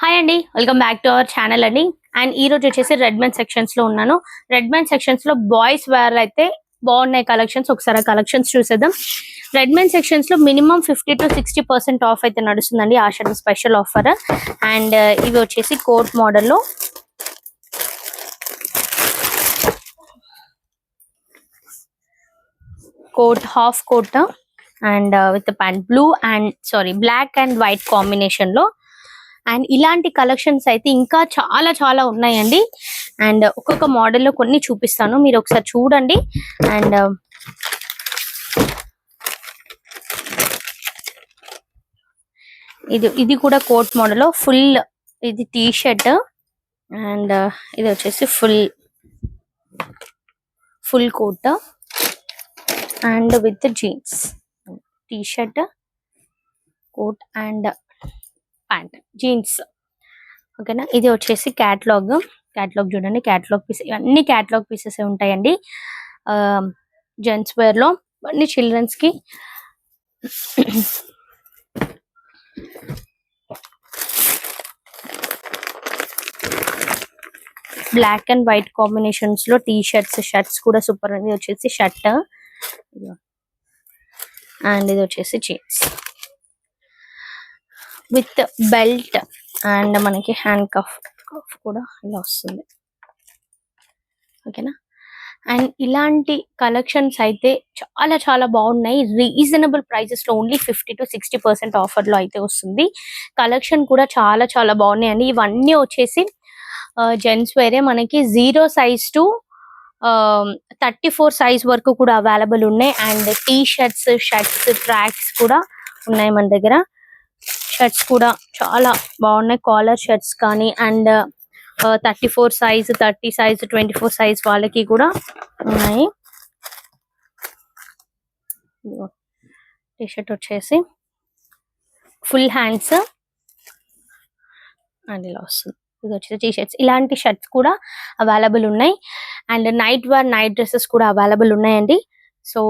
Hi అండి welcome back to our channel అండి and ఈ రోజు వచ్చేసి రెడ్మెన్ సెక్షన్స్లో ఉన్నాను. రెడ్మెన్ సెక్షన్స్లో బాయ్స్ వేర్ అయితే బాగున్నాయి కలెక్షన్స్ ఒకసారి కలెక్షన్స్ చూసేద్దాం. Redmen సెక్షన్స్లో minimum fifty to sixty percent off అయితే నడుస్తుందండి. ఆషాఢం స్పెషల్ ఆఫర్ అండ్ ఇవి వచ్చేసి కోట్ మోడల్లో coat half coat and with pant blue and sorry black and white కాంబినేషన్లో అండ్ ఇలాంటి కలెక్షన్స్ అయితే ఇంకా చాలా చాలా ఉన్నాయండి. అండ్ ఒక్కొక్క మోడల్లో లో కొన్ని చూపిస్తాను. మీరు ఒకసారి చూడండి. అండ్ um, ఇది ఇది కూడా కోట్ మోడల్ ఫుల్ ఇది టీ షర్ట్ అండ్ uh, ఇది వచ్చేసి full full coat and with jeans. T shirt coat and pant jeans. ఓకేనా? ఇది వచ్చేసి క్యాట్లాగ్ క్యాట్లాగ్ చూడండి. క్యాట్లాగ్ పీస్ అన్ని క్యాట్లాగ్ పీసెస్ ఉంటాయండి. జెంట్స్ వేర్లో అన్ని చిల్డ్రన్స్కి. బ్లాక్ అండ్ వైట్ కాంబినేషన్స్లో టీ షర్ట్స్ షర్ట్స్ కూడా సూపర్ ఉంది. వచ్చేసి షర్ట్. అండ్ ఇది వచ్చేసి జీన్స్ విత్ బెల్ట్ అండ్ మనకి హ్యాండ్ కఫ్. కఫ్ కూడా ఇలా వస్తుంది. ఓకేనా? అండ్ ఇలాంటి కలెక్షన్స్ అయితే చాలా చాలా బాగున్నాయి. రీజనబుల్ ప్రైజెస్లో only fifty to sixty percent ఆఫర్లో అయితే వస్తుంది. కలెక్షన్ కూడా చాలా చాలా బాగున్నాయి. అండి ఇవన్నీ వచ్చేసి జెంట్స్ వేరే మనకి zero size to thirty four size వరకు కూడా అవైలబుల్ ఉన్నాయి. And T shirts shirts tracks కూడా ఉన్నాయి మన దగ్గర. షర్ట్స్ కూడా చాలా బాగున్నాయి. కాలర్ షర్ట్స్ కానీ and thirty four size thirty size twenty four size వాళ్ళకి కూడా ఉన్నాయి. టీ షర్ట్ వచ్చేసి ఫుల్ హ్యాండ్స్. అండ్ ఇలా వస్తుంది. ఇది వచ్చేసి టీ షర్ట్స్ ఇలాంటి షర్ట్స్ కూడా అవైలబుల్ ఉన్నాయి. And night wear night dresses కూడా అవైలబుల్ ఉన్నాయండి. సో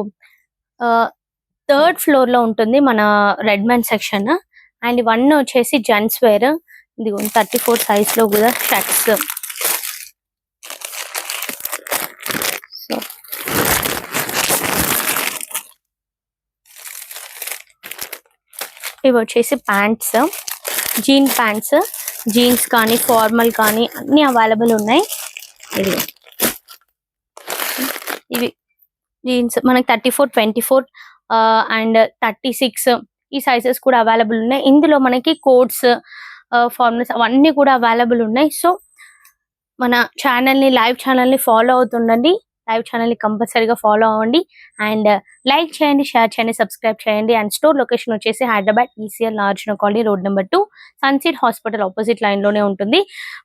థర్డ్ ఫ్లోర్లో ఉంటుంది మన రెడ్మన్ సెక్షన్. అండ్ వన్ వచ్చేసి జెంట్స్ వేర్. ఇది థర్టీ ఫోర్ సైజ్లో కూడా షర్ట్స్. సో ఇవి వచ్చేసి ప్యాంట్స్. Jean pants. జీన్స్ కానీ ఫార్మల్ కానీ అన్ని అవైలబుల్ ఉన్నాయి. ఇది ఇవి జీన్స్. మనకి thirty four twenty four and thirty six ఈ సైజెస్ కూడా అవైలబుల్ ఉన్నాయి. ఇందులో మనకి కోడ్స్ ఫార్మల్స్ అవన్నీ కూడా అవైలబుల్ ఉన్నాయి. సో మన ఛానల్ని లైవ్ ఛానల్ని ఫాలో అవుతుండండి. లైవ్ ఛానల్ని కంపల్సరీగా ఫాలో అవ్వండి. అండ్ లైక్ చేయండి షేర్ చేయండి సబ్స్క్రైబ్ చేయండి. అండ్ స్టోర్ లొకేషన్ వచ్చేసి Hyderabad ECR large colony road number two sunset hospital opposite లైన్లోనే ఉంటుంది.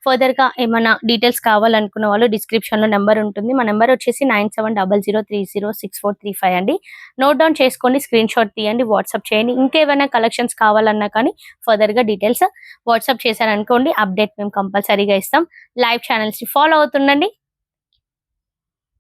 ఫర్దర్గా ఏమైనా డీటెయిల్స్ కావాలనుకున్న వాళ్ళు డిస్క్రిప్షన్లో నెంబర్ ఉంటుంది. మా నెంబర్ వచ్చేసి nine seven double zero three zero six four three five అండి. నోట్ డౌన్ చేసుకోండి స్క్రీన్ షాట్ తీయండి వాట్సాప్ చేయండి. ఇంకేమైనా కలెక్షన్స్ కావాలన్నా కానీ ఫర్దర్గా డీటెయిల్స్ వాట్సాప్ చేశారనుకోండి అప్డేట్ మేము కంపల్సరీగా ఇస్తాం. లైవ్ ఛానల్స్ని ఫాలో అవుతుండండి.